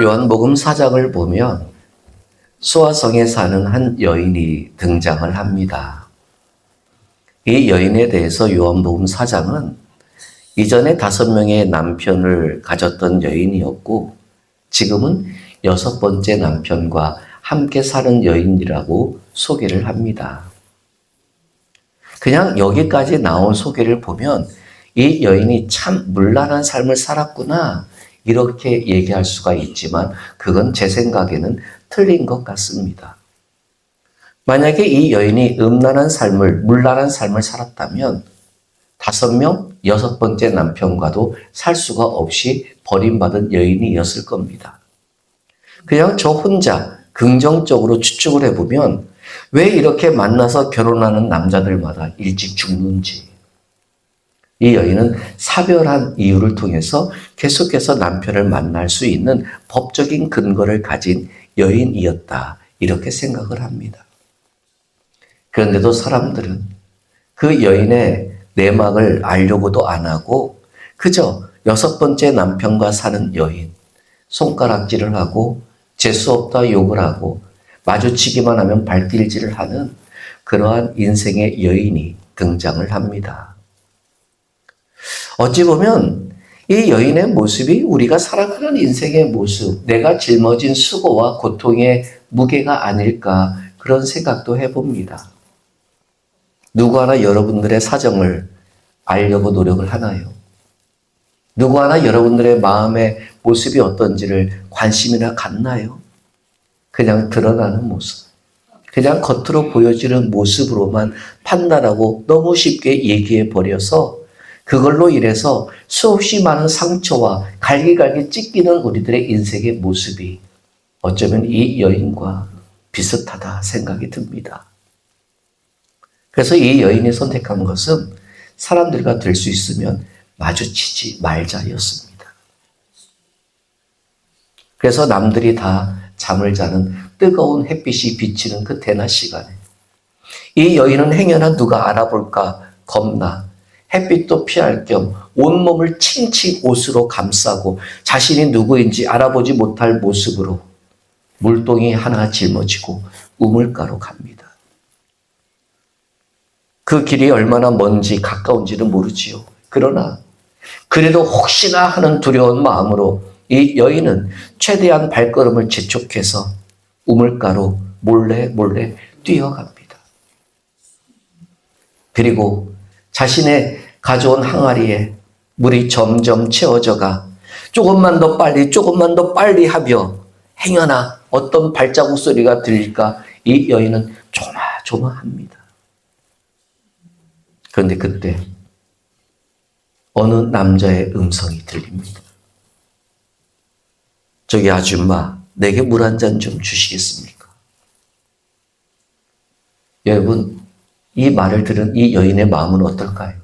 요한복음 4장을 보면 수화성에 사는 한 여인이 등장을 합니다. 이 여인에 대해서 요한복음 4장은 이전에 다섯 명의 남편을 가졌던 여인이었고 지금은 여섯 번째 남편과 함께 사는 여인이라고 소개를 합니다. 그냥 여기까지 나온 소개를 보면 이 여인이 참 물란한 삶을 살았구나 이렇게 얘기할 수가 있지만 그건 제 생각에는 틀린 것 같습니다. 만약에 이 여인이 음란한 삶을 물란한 삶을 살았다면 다섯 명, 여섯 번째 남편과도 살 수가 없이 버림받은 여인이었을 겁니다. 그냥 저 혼자 긍정적으로 추측을 해보면 왜 이렇게 만나서 결혼하는 남자들마다 일찍 죽는지. 이 여인은 사별한 이유를 통해서 계속해서 남편을 만날 수 있는 법적인 근거를 가진 여인이었다. 이렇게 생각을 합니다. 그런데도 사람들은 그 여인의 내막을 알려고도 안 하고 그저 여섯 번째 남편과 사는 여인, 손가락질을 하고 재수없다 욕을 하고 마주치기만 하면 발길질을 하는 그러한 인생의 여인이 등장을 합니다. 어찌 보면 이 여인의 모습이 우리가 살아가는 인생의 모습, 내가 짊어진 수고와 고통의 무게가 아닐까 그런 생각도 해봅니다. 누구 하나 여러분들의 사정을 알려고 노력을 하나요? 누구 하나 여러분들의 마음의 모습이 어떤지를 관심이나 갖나요? 그냥 드러나는 모습. 그냥 겉으로 보여지는 모습으로만 판단하고 너무 쉽게 얘기해 버려서 그걸로 인해서 수없이 많은 상처와 갈기갈기 찢기는 우리들의 인생의 모습이 어쩌면 이 여인과 비슷하다 생각이 듭니다. 그래서 이 여인이 선택한 것은 사람들과 될 수 있으면 마주치지 말자였습니다. 그래서 남들이 다 잠을 자는 뜨거운 햇빛이 비치는 그 대낮 시간에 이 여인은 행여나 누가 알아볼까 겁나 햇빛도 피할 겸 온몸을 칭칭 옷으로 감싸고 자신이 누구인지 알아보지 못할 모습으로 물동이 하나 짊어지고 우물가로 갑니다. 그 길이 얼마나 먼지 가까운지는 모르지요. 그러나 그래도 혹시나 하는 두려운 마음으로 이 여인은 최대한 발걸음을 재촉해서 우물가로 몰래 몰래 뛰어갑니다. 그리고 자신의 가져온 항아리에 물이 점점 채워져가 조금만 더 빨리 조금만 더 빨리 하며 행여나 어떤 발자국 소리가 들릴까 이 여인은 조마조마합니다. 그런데 그때 어느 남자의 음성이 들립니다. 저기 아줌마, 내게 물 한 잔 좀 주시겠습니까? 여러분, 이 말을 들은 이 여인의 마음은 어떨까요?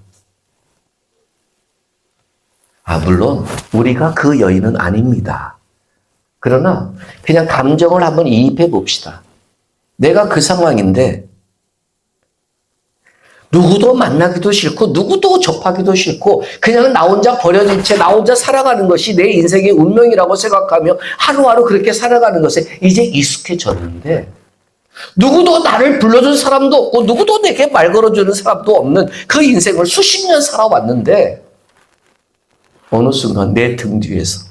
아, 물론, 우리가 그 여인은 아닙니다. 그러나, 그냥 감정을 한번 이입해 봅시다. 내가 그 상황인데, 누구도 만나기도 싫고 누구도 접하기도 싫고 그냥 나 혼자 버려진 채 나 혼자 살아가는 것이 내 인생의 운명이라고 생각하며 하루하루 그렇게 살아가는 것에 이제 익숙해졌는데 누구도 나를 불러준 사람도 없고 누구도 내게 말 걸어주는 사람도 없는 그 인생을 수십 년 살아왔는데 어느 순간 내 등 뒤에서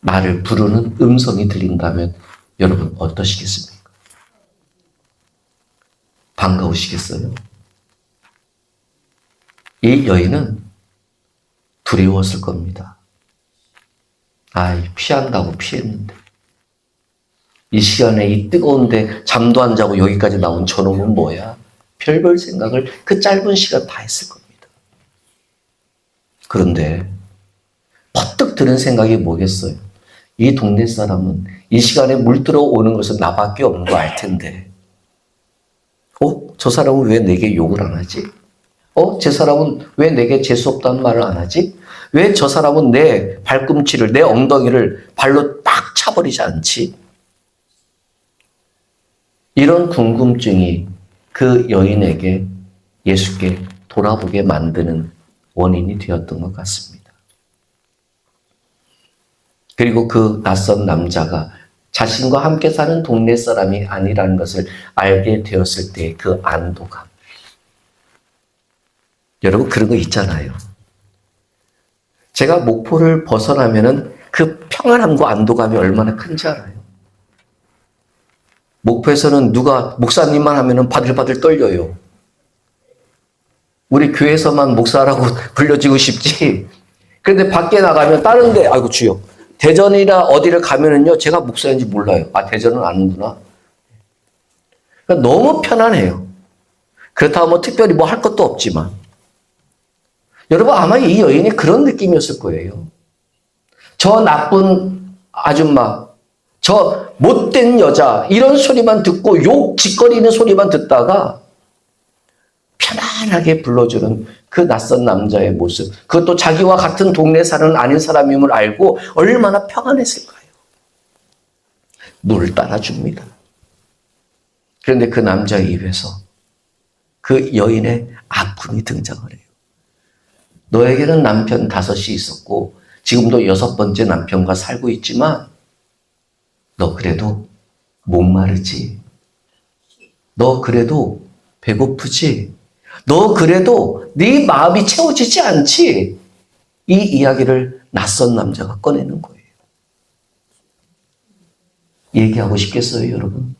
나를 부르는 음성이 들린다면 여러분 어떠시겠습니까? 반가우시겠어요? 이 여인은 두려웠을 겁니다. 아, 피한다고 피했는데. 이 시간에 이 뜨거운데 잠도 안 자고 여기까지 나온 저놈은 뭐야? 별별 생각을 그 짧은 시간 다 했을 겁니다. 그런데 퍼뜩 드는 생각이 뭐겠어요? 이 동네 사람은 이 시간에 물 들어 오는 것은 나밖에 없는 거 알 텐데. 어? 저 사람은 왜 내게 욕을 안 하지? 어? 제 사람은 왜 내게 재수없다는 말을 안 하지? 왜 저 사람은 내 발꿈치를, 내 엉덩이를 발로 딱 차버리지 않지? 이런 궁금증이 그 여인에게 예수께 돌아보게 만드는 원인이 되었던 것 같습니다. 그리고 그 낯선 남자가 자신과 함께 사는 동네 사람이 아니라는 것을 알게 되었을 때 그 안도감. 여러분 그런 거 있잖아요. 제가 목포를 벗어나면은 그 평안함과 안도감이 얼마나 큰지 알아요. 목포에서는 누가 목사님만 하면은 바들바들 떨려요. 우리 교회에서만 목사라고 불려지고 싶지. 그런데 밖에 나가면 다른 데, 아이고 주여. 대전이나 어디를 가면은요, 제가 목사인지 몰라요. 아, 대전은 아는구나. 그러니까 너무 편안해요. 그렇다고 뭐 특별히 뭐 할 것도 없지만. 여러분, 아마 이 여인이 그런 느낌이었을 거예요. 저 나쁜 아줌마, 저 못된 여자, 이런 소리만 듣고 욕 짓거리는 소리만 듣다가 편안하게 불러주는 그 낯선 남자의 모습. 그것도 자기와 같은 동네 사는 아닌 사람임을 알고 얼마나 평안했을까요? 물 따라줍니다. 그런데 그 남자의 입에서 그 여인의 아픔이 등장을 해요. 너에게는 남편 다섯이 있었고 지금도 여섯 번째 남편과 살고 있지만 너 그래도 목마르지. 너 그래도 배고프지. 너 그래도 네 마음이 채워지지 않지. 이 이야기를 낯선 남자가 꺼내는 거예요. 얘기하고 싶겠어요, 여러분?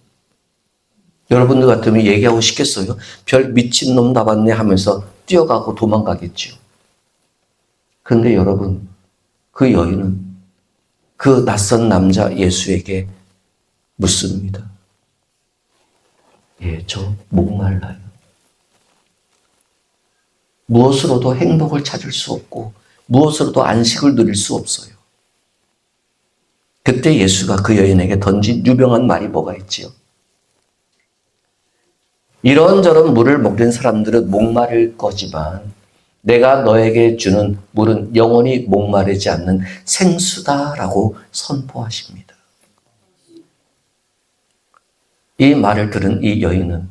여러분들 같으면 얘기하고 싶겠어요? 별 미친놈 나봤네 하면서 뛰어가고 도망가겠죠. 그런데 여러분, 그 여인은 그 낯선 남자 예수에게 묻습니다. 예, 저 목말라요. 무엇으로도 행복을 찾을 수 없고 무엇으로도 안식을 누릴 수 없어요. 그때 예수가 그 여인에게 던진 유명한 말이 뭐가 있지요? 이런저런 물을 먹는 사람들은 목마를 거지만 내가 너에게 주는 물은 영원히 목마르지 않는 생수다라고 선포하십니다. 이 말을 들은 이 여인은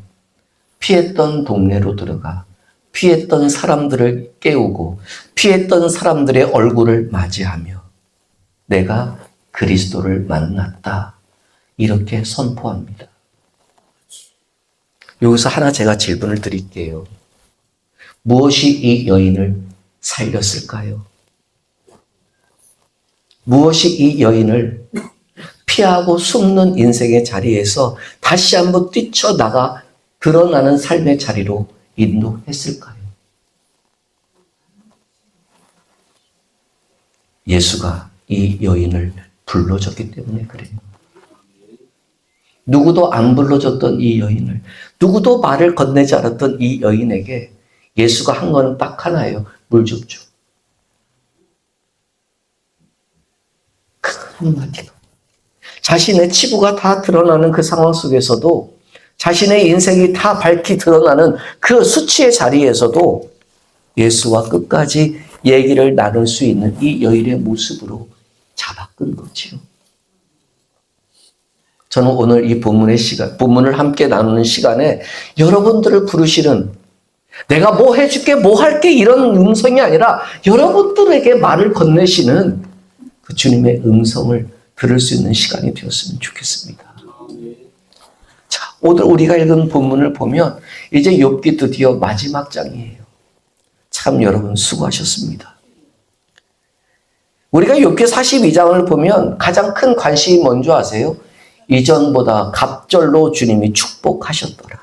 피했던 동네로 들어가 피했던 사람들을 깨우고 피했던 사람들의 얼굴을 맞이하며 내가 그리스도를 만났다. 이렇게 선포합니다. 여기서 하나 제가 질문을 드릴게요. 무엇이 이 여인을 살렸을까요? 무엇이 이 여인을 피하고 숨는 인생의 자리에서 다시 한번 뛰쳐나가 드러나는 삶의 자리로 인도했을까요? 예수가 이 여인을 불러줬기 때문에 그래요. 누구도 안 불러줬던 이 여인을, 누구도 말을 건네지 않았던 이 여인에게 예수가 한 거는 딱 하나예요. 물 줍죠. 큰 한마디로. 자신의 치부가 다 드러나는 그 상황 속에서도 자신의 인생이 다 밝히 드러나는 그 수치의 자리에서도 예수와 끝까지 얘기를 나눌 수 있는 이 여인의 모습으로 잡아 끈 거지요. 저는 오늘 이 본문의 시간, 본문을 함께 나누는 시간에 여러분들을 부르시는 내가 뭐 해줄게, 뭐 할게 이런 음성이 아니라 여러분들에게 말을 건네시는 그 주님의 음성을 들을 수 있는 시간이 되었으면 좋겠습니다. 자, 오늘 우리가 읽은 본문을 보면 이제 욥기 드디어 마지막 장이에요. 참 여러분 수고하셨습니다. 우리가 욥기 42장을 보면 가장 큰 관심이 뭔지 아세요? 이전보다 갑절로 주님이 축복하셨더라.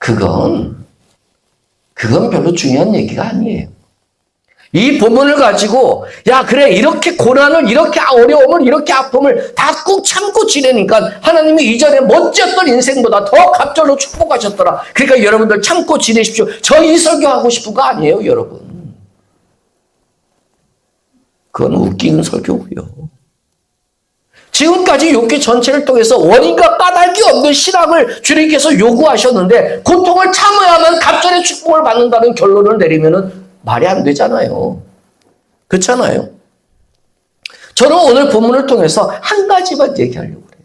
그건 그건 별로 중요한 얘기가 아니에요. 이 본문을 가지고 야 그래 이렇게 고난을 이렇게 어려움을 이렇게 아픔을 다 꾹 참고 지내니까 하나님이 이전에 멋졌던 인생보다 더 갑절로 축복하셨더라. 그러니까 여러분들 참고 지내십시오. 저 이 설교하고 싶은 거 아니에요, 여러분. 그건 웃기는 설교고요. 지금까지 욕기 전체를 통해서 원인과 까닭이 없는 신앙을 주님께서 요구하셨는데 고통을 참아야만 갑절의 축복을 받는다는 결론을 내리면은 말이 안 되잖아요. 그렇잖아요. 저는 오늘 본문을 통해서 한 가지만 얘기하려고 그래요.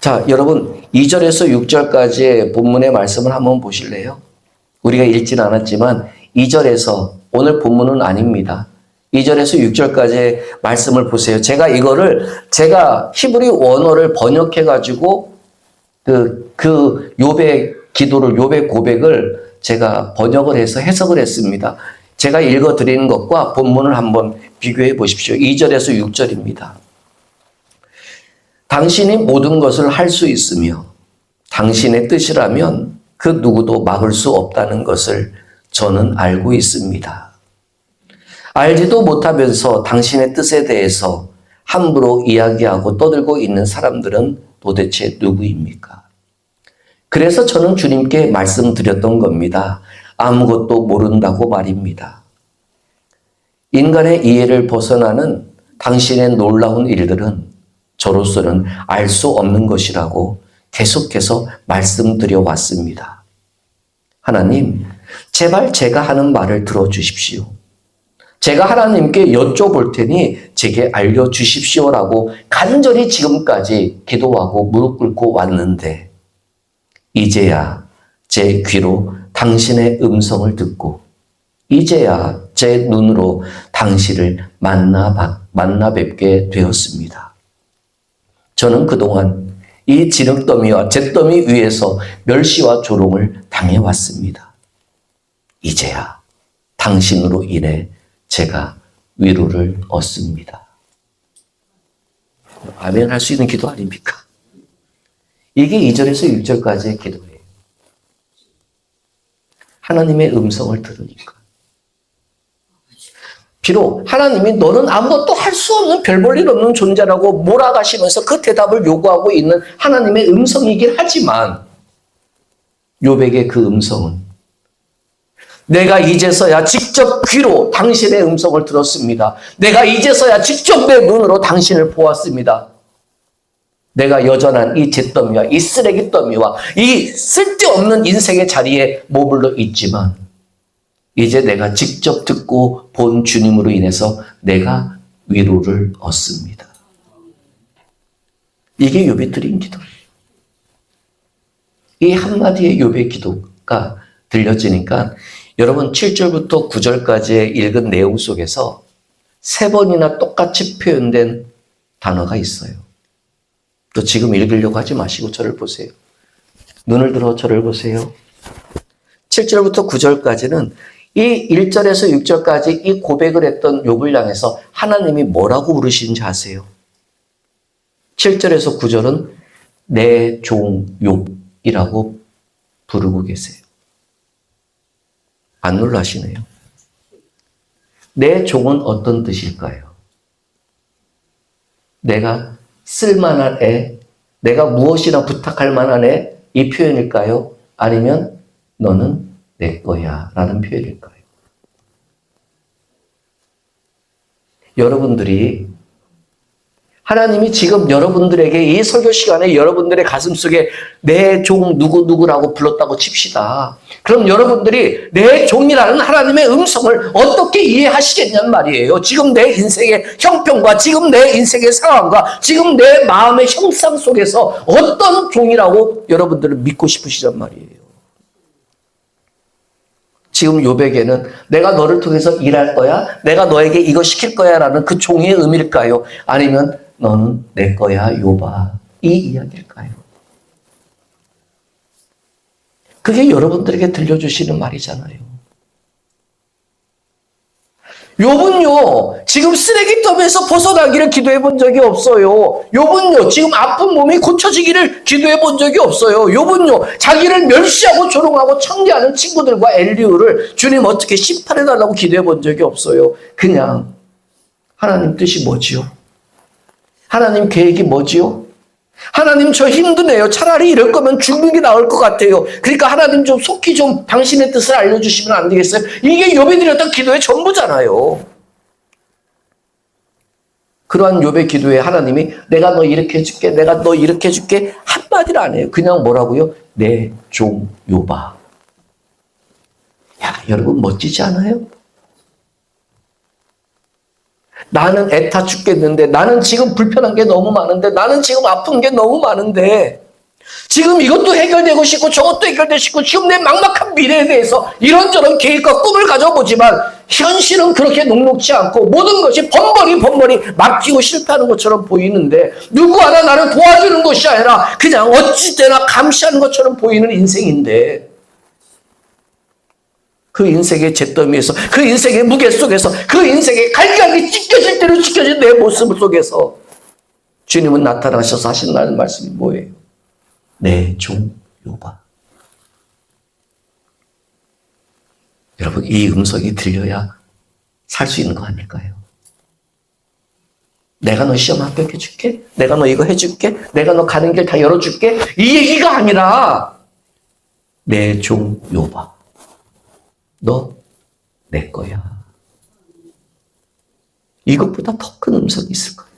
자, 여러분 2절에서 6절까지의 본문의 말씀을 한번 보실래요? 우리가 읽진 않았지만 2절에서 오늘 본문은 아닙니다. 2절에서 6절까지의 말씀을 보세요. 제가 이거를 제가 히브리 원어를 번역해 가지고 그, 그 요배 기도를, 요배 고백을 제가 번역을 해서 해석을 했습니다. 제가 읽어 드리는 것과 본문을 한번 비교해 보십시오. 2절에서 6절입니다. 당신이 모든 것을 할 수 있으며 당신의 뜻이라면 그 누구도 막을 수 없다는 것을 저는 알고 있습니다. 알지도 못하면서 당신의 뜻에 대해서 함부로 이야기하고 떠들고 있는 사람들은 도대체 누구입니까? 그래서 저는 주님께 말씀드렸던 겁니다. 아무것도 모른다고 말입니다. 인간의 이해를 벗어나는 당신의 놀라운 일들은 저로서는 알 수 없는 것이라고 계속해서 말씀드려 왔습니다. 하나님, 제발 제가 하는 말을 들어주십시오. 제가 하나님께 여쭤볼 테니 제게 알려주십시오라고 간절히 지금까지 기도하고 무릎 꿇고 왔는데, 이제야 제 귀로 당신의 음성을 듣고, 이제야 제 눈으로 당신을 만나, 만나 뵙게 되었습니다. 저는 그동안 이 진흙더미와 잿더미 위에서 멸시와 조롱을 당해왔습니다. 이제야 당신으로 인해 제가 위로를 얻습니다. 아멘 할 수 있는 기도 아닙니까? 이게 2절에서 6절까지의 기도예요. 하나님의 음성을 들으니까. 비록 하나님이 너는 아무것도 할 수 없는 별 볼 일 없는 존재라고 몰아가시면서 그 대답을 요구하고 있는 하나님의 음성이긴 하지만 요백의 그 음성은 내가 이제서야 직접 귀로 당신의 음성을 들었습니다. 내가 이제서야 직접 내 눈으로 당신을 보았습니다. 내가 여전한 이 잿더미와 이 쓰레기 더미와 이 쓸데없는 인생의 자리에 머물러 있지만 이제 내가 직접 듣고 본 주님으로 인해서 내가 위로를 얻습니다. 이게 요배 드린 기도예요. 이 한마디의 요배 기도가 들려지니까 여러분 7절부터 9절까지의 읽은 내용 속에서 세 번이나 똑같이 표현된 단어가 있어요. 또 지금 읽으려고 하지 마시고 저를 보세요. 눈을 들어 저를 보세요. 7절부터 9절까지는 이 1절에서 6절까지 이 고백을 했던 욥을 향해서 하나님이 뭐라고 부르시는지 아세요? 7절에서 9절은 내종 욥이라고 부르고 계세요. 안 놀라시네요. 내 종은 어떤 뜻일까요? 내가 쓸만한 애, 내가 무엇이나 부탁할 만한 애, 이 표현일까요? 아니면 너는 내 거야 라는 표현일까요? 여러분들이 하나님이 지금 여러분들에게 이 설교 시간에 여러분들의 가슴 속에 내 종 누구누구라고 불렀다고 칩시다. 그럼 여러분들이 내 종이라는 하나님의 음성을 어떻게 이해하시겠냐는 말이에요. 지금 내 인생의 형편과 지금 내 인생의 상황과 지금 내 마음의 형상 속에서 어떤 종이라고 여러분들을 믿고 싶으시단 말이에요. 지금 요백에는 내가 너를 통해서 일할 거야? 내가 너에게 이거 시킬 거야? 라는 그 종의 의미일까요? 아니면 너는 내 거야, 요바. 이 이야기일까요? 그게 여러분들에게 들려주시는 말이잖아요. 욥은요, 지금 쓰레기더미에서 벗어나기를 기도해 본 적이 없어요. 욥은요, 지금 아픈 몸이 고쳐지기를 기도해 본 적이 없어요. 욥은요, 자기를 멸시하고 조롱하고 청리하는 친구들과 엘리우를 주님 어떻게 심판해 달라고 기도해 본 적이 없어요. 그냥 하나님 뜻이 뭐지요? 하나님 계획이 뭐지요? 하나님 저 힘드네요. 차라리 이럴 거면 죽는 게 나을 것 같아요. 그러니까 하나님 좀 속히 좀 당신의 뜻을 알려주시면 안 되겠어요? 이게 욥이 드렸던 기도의 전부잖아요. 그러한 욥의 기도에 하나님이 내가 너 이렇게 해줄게, 내가 너 이렇게 해줄게 한마디를 안 해요. 그냥 뭐라고요? 내종 욥아. 야, 여러분 멋지지 않아요? 나는 애타 죽겠는데, 나는 지금 불편한 게 너무 많은데, 나는 지금 아픈 게 너무 많은데, 지금 이것도 해결되고 싶고 저것도 해결되고 싶고 지금 내 막막한 미래에 대해서 이런저런 계획과 꿈을 가져보지만 현실은 그렇게 녹록지 않고 모든 것이 번벌이 번벌이 막히고 실패하는 것처럼 보이는데 누구 하나 나를 도와주는 것이 아니라 그냥 어찌 때나 감시하는 것처럼 보이는 인생인데 그 인생의 잿더미에서 그 인생의 무게 속에서 그 인생의 갈갈이 찢겨질 대로 찢겨진 내 모습 속에서 주님은 나타나셔서 하신다는 말씀이 뭐예요? 내종 요바. 여러분 이 음성이 들려야 살 수 있는 거 아닐까요? 내가 너 시험 합격해 줄게. 내가 너 이거 해 줄게. 내가 너 가는 길 다 열어 줄게. 이 얘기가 아니라 내 종 요바. 너 내 거야. 이것보다 더 큰 음성이 있을 거예요.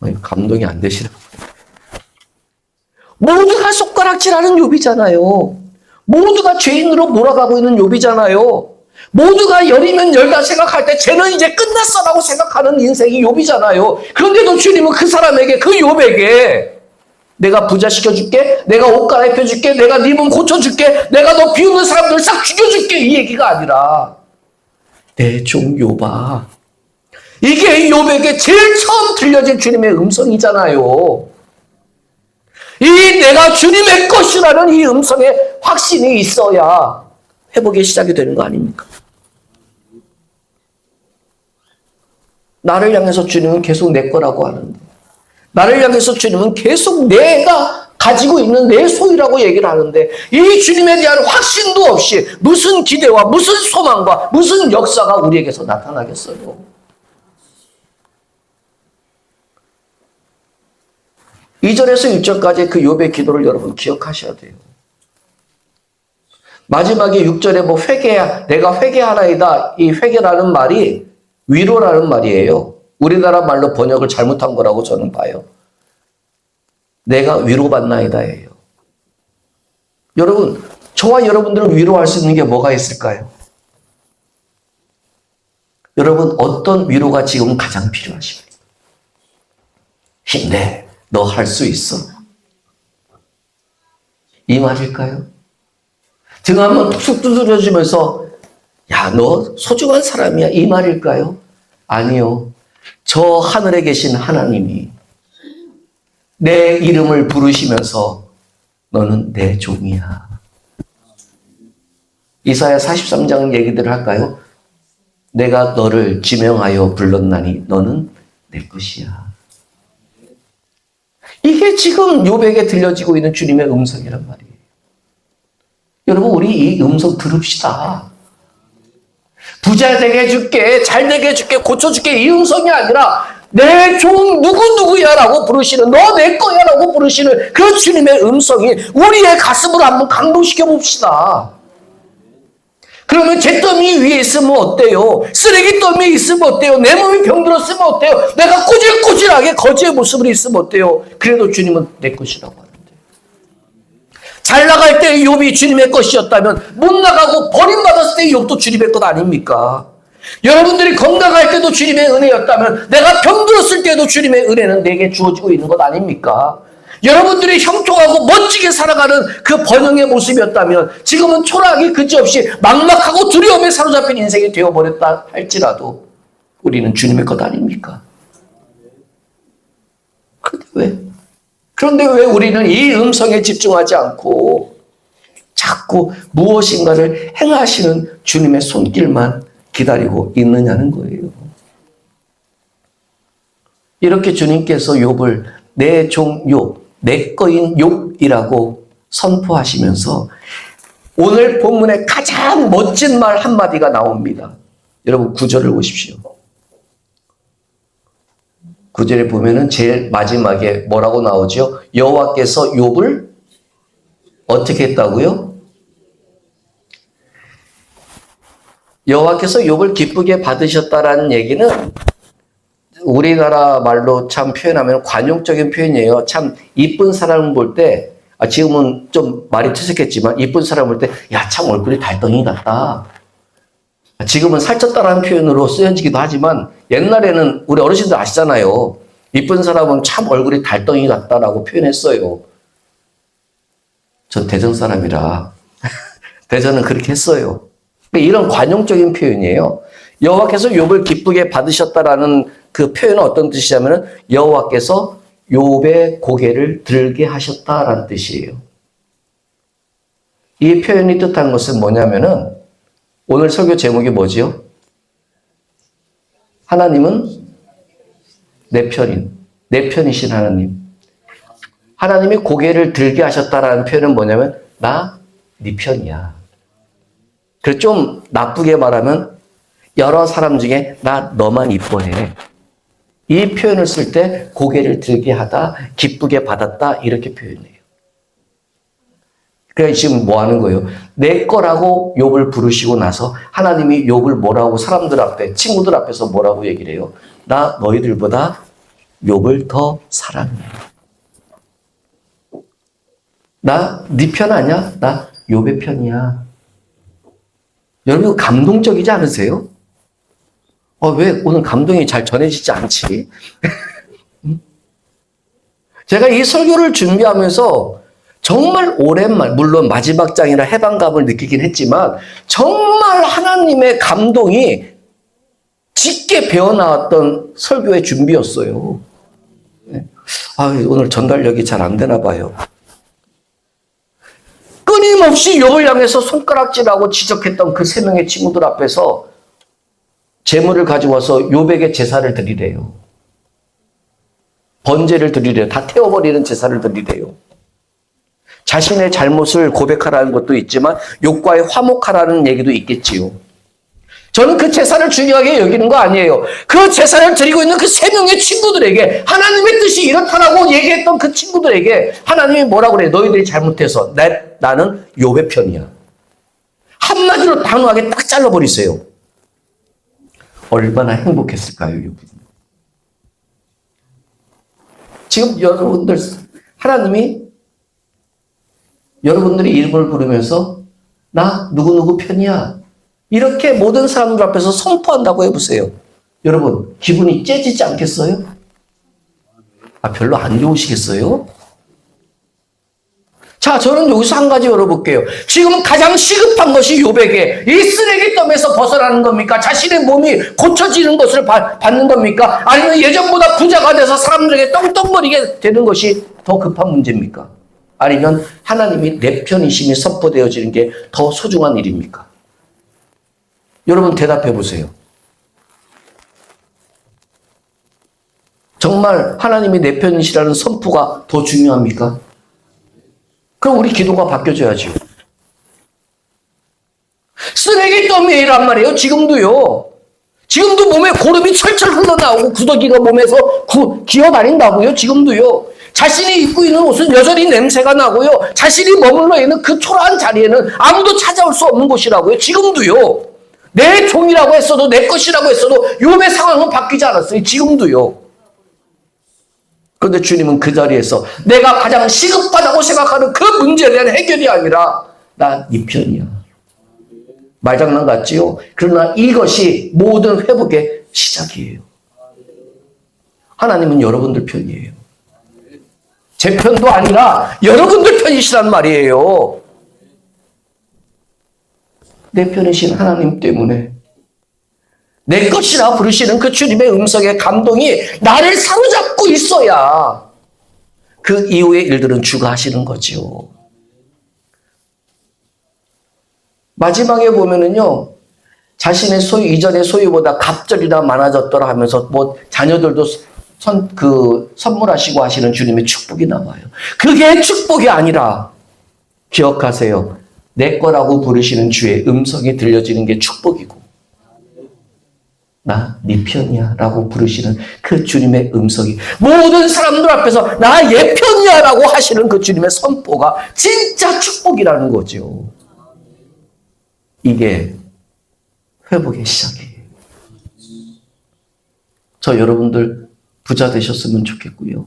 아니, 감동이 안 되시나? 모두가 손가락질하는 욥이잖아요. 모두가 죄인으로 몰아가고 있는 욥이잖아요. 모두가 열이면 열다 생각할 때 쟤는 이제 끝났어라고 생각하는 인생이 욥이잖아요. 그런데도 주님은 그 사람에게 그 욥에게 내가 부자 시켜줄게, 내가 옷 갈아입혀줄게, 내가 네 몸 고쳐줄게, 내가 너 비웃는 사람들 싹 죽여줄게 이 얘기가 아니라 내종 욥아 이게 욥에게 제일 처음 들려진 주님의 음성이잖아요. 이 내가 주님의 것이라는 이 음성에 확신이 있어야 회복의 시작이 되는 거 아닙니까? 나를 향해서 주님은 계속 내 거라고 하는데 나를 향해서 주님은 계속 내가 가지고 있는 내 소유라고 얘기를 하는데 이 주님에 대한 확신도 없이 무슨 기대와 무슨 소망과 무슨 역사가 우리에게서 나타나겠어요? 이절에서 6절까지 그 욥의 기도를 여러분 기억하셔야 돼요. 마지막에 6절에 뭐 회개야, 내가 회개하나이다. 이 회개라는 말이 위로라는 말이에요. 우리나라 말로 번역을 잘못한 거라고 저는 봐요. 내가 위로받나이다예요. 여러분, 저와 여러분들을 위로할 수 있는 게 뭐가 있을까요? 여러분, 어떤 위로가 지금 가장 필요하십니까? 힘내. 너 할 수 있어. 이 말일까요? 등 한번 툭 두드려주면서 야, 너 소중한 사람이야. 이 말일까요? 아니요. 저 하늘에 계신 하나님이 내 이름을 부르시면서 너는 내 종이야. 이사야 43장 얘기들 할까요? 내가 너를 지명하여 불렀나니 너는 내 것이야. 이게 지금 요백에 들려지고 있는 주님의 음성이란 말이에요. 여러분, 우리 이 음성 들읍시다. 부자 되게 해줄게, 잘 되게 해줄게, 고쳐줄게, 이 음성이 아니라 내 종 누구누구야라고 부르시는, 너 내 거야라고 부르시는 그 주님의 음성이 우리의 가슴으로 한번 강동시켜 봅시다. 그러면 잿더미 위에 있으면 어때요? 쓰레기더미에 있으면 어때요? 내 몸이 병들었으면 어때요? 내가 꼬질꼬질하게 거지의 모습으로 있으면 어때요? 그래도 주님은 내 것이라고 하는데. 잘 나갈 때 욥이 주님의 것이었다면 못 나가고 버림받았을 때 욥도 주님의 것 아닙니까? 여러분들이 건강할 때도 주님의 은혜였다면 내가 병들었을 때도 주님의 은혜는 내게 주어지고 있는 것 아닙니까? 여러분들이 형통하고 멋지게 살아가는 그 번영의 모습이었다면 지금은 초라하기 그지없이 막막하고 두려움에 사로잡힌 인생이 되어버렸다 할지라도 우리는 주님의 것 아닙니까? 그런데 왜? 그런데 왜 우리는 이 음성에 집중하지 않고 자꾸 무엇인가를 행하시는 주님의 손길만 기다리고 있느냐는 거예요. 이렇게 주님께서 욥을 내 종 욥, 내 거인 욥이라고 선포하시면서 오늘 본문에 가장 멋진 말 한마디가 나옵니다. 여러분 구절을 보십시오. 구절에 보면은 제일 마지막에 뭐라고 나오죠? 여호와께서 욥을 어떻게 했다고요? 여호와께서 욥을 기쁘게 받으셨다라는 얘기는 우리나라 말로 참 표현하면 관용적인 표현이에요. 참 이쁜 사람 볼 때, 아, 지금은 좀 말이 투색했지만, 이쁜 사람 볼 때, 야, 참 얼굴이 달덩이 같다. 지금은 살쪘다라는 표현으로 쓰여지기도 하지만, 옛날에는 우리 어르신들 아시잖아요. 이쁜 사람은 참 얼굴이 달덩이 같다라고 표현했어요. 전 대전 사람이라, 저는 그렇게 했어요. 이런 관용적인 표현이에요. 여호와께서 욥을 기쁘게 받으셨다라는 그 표현은 어떤 뜻이냐면은 여호와께서 욥의 고개를 들게 하셨다라는 뜻이에요. 이 표현이 뜻하는 것은 뭐냐면은 오늘 설교 제목이 뭐지요? 하나님은 내 편인, 내 편이신 하나님. 하나님이 고개를 들게 하셨다라는 표현은 뭐냐면 나 네 편이야. 그래서 좀 나쁘게 말하면 여러 사람 중에 나 너만 이뻐해. 이 표현을 쓸 때 고개를 들게 하다, 기쁘게 받았다 이렇게 표현해요. 그래서 지금 뭐 하는 거예요? 내 거라고 욕을 부르시고 나서 하나님이 욕을 뭐라고 사람들 앞에, 친구들 앞에서 뭐라고 얘기를 해요? 나 너희들보다 욕을 더 사랑해. 나네편 아니야? 나 욕의 편이야. 여러분 감동적이지 않으세요? 어, 왜 오늘 감동이 잘 전해지지 않지? 제가 이 설교를 준비하면서 정말 오랜만, 물론 마지막 장이라 해방감을 느끼긴 했지만, 정말 하나님의 감동이 짙게 배어나왔던 설교의 준비였어요. 네. 아, 오늘 전달력이 잘 안 되나 봐요. 끊임없이 욕을 향해서 손가락질하고 지적했던 그 세 명의 친구들 앞에서 재물을 가져와서 요백의 제사를 드리래요. 번제를 드리래요. 다 태워버리는 제사를 드리래요. 자신의 잘못을 고백하라는 것도 있지만 욕과에 화목하라는 얘기도 있겠지요. 저는 그 제사를 중요하게 여기는 거 아니에요. 그 제사를 드리고 있는 그 세 명의 친구들에게 하나님의 뜻이 이렇다라고 얘기했던 그 친구들에게 하나님이 뭐라고 그래? 너희들이 잘못해서 내, 나는 요배 편이야. 한마디로 단호하게 딱 잘라버리세요. 얼마나 행복했을까요, 이분? 지금 여러분들 하나님이 여러분들이 이름을 부르면서 나 누구누구 편이야. 이렇게 모든 사람들 앞에서 선포한다고 해보세요. 여러분, 기분이 째지지 않겠어요? 아, 별로 안 좋으시겠어요? 자, 저는 여기서 한 가지 열어볼게요. 지금 가장 시급한 것이 요백에 이 쓰레기덤에서 벗어나는 겁니까? 자신의 몸이 고쳐지는 것을 바, 받는 겁니까? 아니면 예전보다 부자가 돼서 사람들에게 떵떵거리게 되는 것이 더 급한 문제입니까? 아니면 하나님이 내 편이심이 선포되어지는 게 더 소중한 일입니까? 여러분 대답해 보세요. 정말 하나님이 내 편이시라는 선포가 더 중요합니까? 그럼 우리 기도가 바뀌어져야죠. 쓰레기 더미란 말이에요. 지금도요. 지금도 몸에 고름이 철철 흘러나오고 구더기가 몸에서 구, 기어다닌다고요. 지금도요. 자신이 입고 있는 옷은 여전히 냄새가 나고요. 자신이 머물러 있는 그 초라한 자리에는 아무도 찾아올 수 없는 곳이라고요. 지금도요. 내 종이라고 했어도 내 것이라고 했어도 요의 상황은 바뀌지 않았어요. 지금도요. 그런데 주님은 그 자리에서 내가 가장 시급하다고 생각하는 그 문제에 대한 해결이 아니라 나네 편이야. 말장난 같지요? 그러나 이것이 모든 회복의 시작이에요. 하나님은 여러분들 편이에요. 제 편도 아니라 여러분들 편이시란 말이에요. 내 편이신 하나님 때문에 내 것이라 부르시는 그 주님의 음성의 감동이 나를 사로잡고 있어야 그 이후의 일들은 주가 하시는 거죠. 마지막에 보면은요, 자신의 소유, 이전의 소유보다 갑절이나 많아졌더라 하면서 뭐 자녀들도 선, 그, 선물하시고 하시는 주님의 축복이 나와요. 그게 축복이 아니라, 기억하세요. 내 거라고 부르시는 주의 음성이 들려지는 게 축복이고, 나 네 편이야 라고 부르시는 그 주님의 음성이 모든 사람들 앞에서 나 얘 편이야 라고 하시는 그 주님의 선포가 진짜 축복이라는 거죠. 이게 회복의 시작이에요. 저 여러분들 부자 되셨으면 좋겠고요.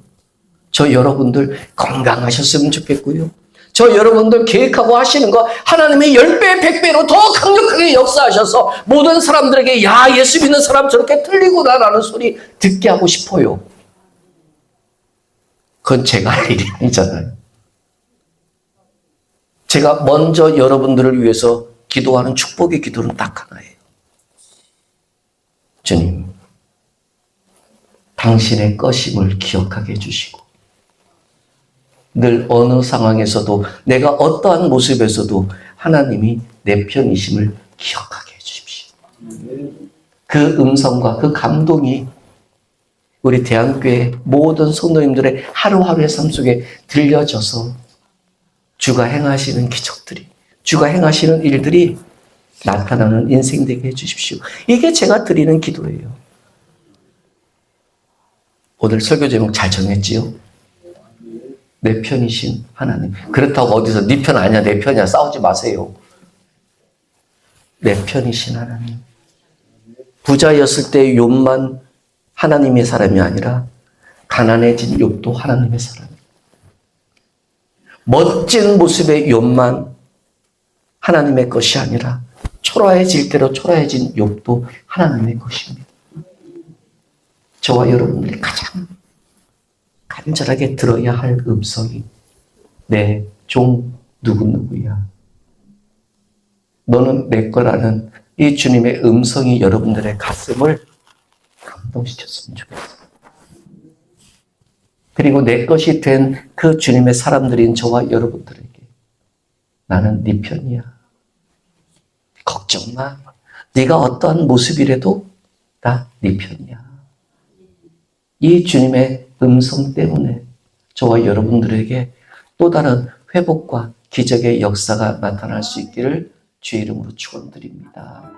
저 여러분들 건강하셨으면 좋겠고요. 저 여러분들 계획하고 하시는 거 하나님의 10배, 100배로 더 강력하게 역사하셔서 모든 사람들에게 야, 예수 믿는 사람 저렇게 틀리구나 라는 소리 듣게 하고 싶어요. 그건 제가 할 일이 아니잖아요. 제가 먼저 여러분들을 위해서 기도하는 축복의 기도는 딱 하나예요. 주님, 당신의 것임을 기억하게 해주시고, 늘 어느 상황에서도 내가 어떠한 모습에서도 하나님이 내 편이심을 기억하게 해주십시오. 그 음성과 그 감동이 우리 대한교회 모든 성도님들의 하루하루의 삶 속에 들려져서 주가 행하시는 기적들이, 주가 행하시는 일들이 나타나는 인생 되게 해주십시오. 이게 제가 드리는 기도예요. 오늘 설교 제목 잘 정했지요? 내 편이신 하나님. 그렇다고 어디서 네 편 아니야, 내 편이야. 싸우지 마세요. 내 편이신 하나님. 부자였을 때 욥만 하나님의 사람이 아니라 가난해진 욥도 하나님의 사람. 멋진 모습의 욥만 하나님의 것이 아니라 초라해질 대로 초라해진 욥도 하나님의 것입니다. 저와 여러분들이 가장 간절하게 들어야 할 음성이 내 종 누구누구야. 너는 내 거라는 이 주님의 음성이 여러분들의 가슴을 감동시켰으면 좋겠어요. 그리고 내 것이 된 그 주님의 사람들인 저와 여러분들에게 나는 네 편이야. 걱정 마. 네가 어떠한 모습이라도 나 네 편이야. 이 주님의 음성 때문에 저와 여러분들에게 또 다른 회복과 기적의 역사가 나타날 수 있기를 주의 이름으로 축원드립니다.